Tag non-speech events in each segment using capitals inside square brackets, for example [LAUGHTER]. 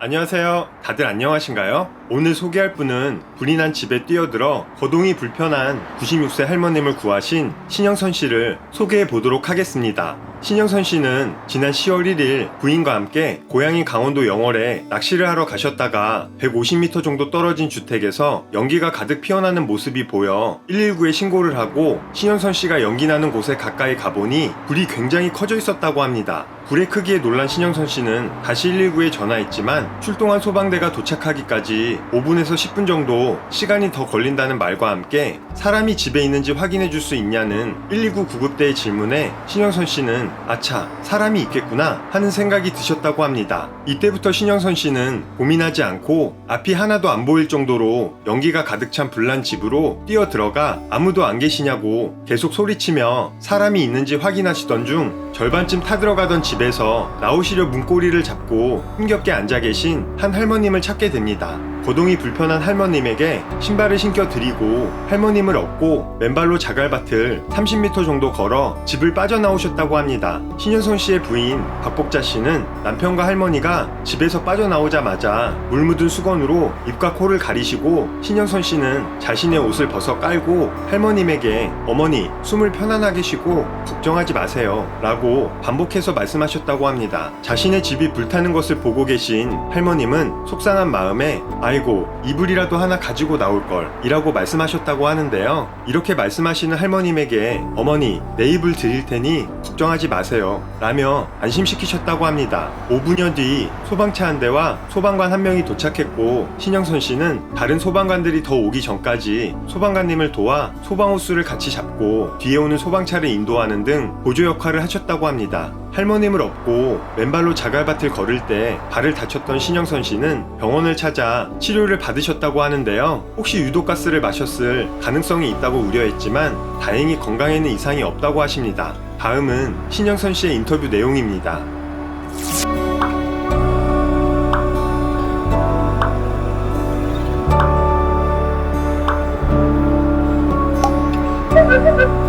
안녕하세요. 다들 안녕하신가요? 오늘 소개할 분은 불이 난 집에 뛰어들어 거동이 불편한 96세 할머님을 구하신 신영선 씨를 소개해 보도록 하겠습니다. 신영선 씨는 지난 10월 1일 부인과 함께 고향인 강원도 영월에 낚시를 하러 가셨다가 150m 정도 떨어진 주택에서 연기가 가득 피어나는 모습이 보여 119에 신고를 하고 신영선 씨가 연기 나는 곳에 가까이 가보니 불이 굉장히 커져 있었다고 합니다. 불의 크기에 놀란 신영선 씨는 다시 119에 전화했지만 출동한 소방대가 도착하기까지 5분에서 10분 정도 시간이 더 걸린다는 말과 함께 사람이 집에 있는지 확인해 줄 수 있냐는 119 구급대의 질문에 신영선 씨는 아차 사람이 있겠구나 하는 생각이 드셨다고 합니다. 이때부터 신영선 씨는 고민하지 않고 앞이 하나도 안 보일 정도로 연기가 가득 찬 불난 집으로 뛰어 들어가 아무도 안 계시냐고 계속 소리치며 사람이 있는지 확인하시던 중 절반쯤 타들어가던 집에서 나오시려 문고리를 잡고 힘겹게 앉아 계신 한 할머님을 찾게 됩니다. 거동이 불편한 할머님에게 신발을 신겨 드리고 할머님을 업고 맨발로 자갈밭을 30m 정도 걸어 집을 빠져나오셨다고 합니다. 신현선 씨의 부인 박복자 씨는 남편과 할머니가 집에서 빠져나오자마자 물 묻은 수건으로 입과 코를 가리시고 신현선 씨는 자신의 옷을 벗어 깔고 할머님에게 어머니 숨을 편안하게 쉬고 걱정하지 마세요 라고 반복해서 말씀하셨다고 합니다. 자신의 집이 불타는 것을 보고 계신 할머님은 속상한 마음에 아이고 이불이라도 하나 가지고 나올 걸 이라고 말씀하셨다고 하는데요. 이렇게 말씀하시는 할머님에게 어머니 내 이불 드릴 테니 걱정하지 마세요 라며 안심시키셨다고 합니다. 5분여 뒤 소방차 한 대와 소방관 한 명이 도착했고 신영선 씨는 다른 소방관들이 더 오기 전까지 소방관님을 도와 소방호수를 같이 잡고 뒤에 오는 소방차를 인도하는 등 보조 역할을 하셨다고 합니다. 할머님을 업고 맨발로 자갈밭을 걸을 때 발을 다쳤던 신영선 씨는 병원을 찾아 치료를 받으셨다고 하는데요. 혹시 유독가스를 마셨을 가능성이 있다고 우려했지만 다행히 건강에는 이상이 없다고 하십니다. 다음은 신영선 씨의 인터뷰 내용입니다. [LAUGHS]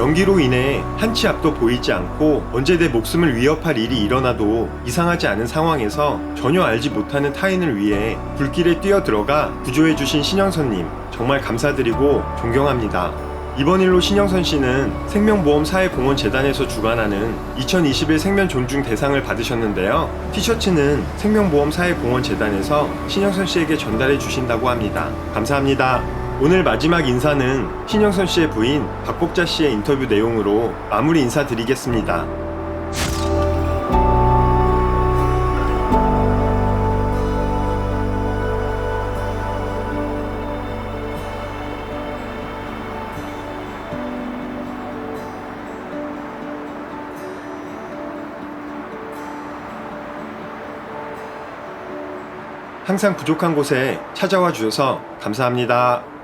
연기로 인해 한치 앞도 보이지 않고 언제 내 목숨을 위협할 일이 일어나도 이상하지 않은 상황에서 전혀 알지 못하는 타인을 위해 불길에 뛰어 들어가 구조해주신 신영선님 정말 감사드리고 존경합니다. 이번 일로 신영선 씨는 생명보험 사회공헌재단에서 주관하는 2021 생명 존중 대상을 받으셨는데요. 티셔츠는 생명보험 사회공헌재단에서 신영선 씨에게 전달해 주신다고 합니다. 감사합니다. 오늘 마지막 인사는 신영선 씨의 부인 박복자 씨의 인터뷰 내용으로 마무리 인사드리겠습니다. 항상 부족한 곳에 찾아와 주셔서 감사합니다.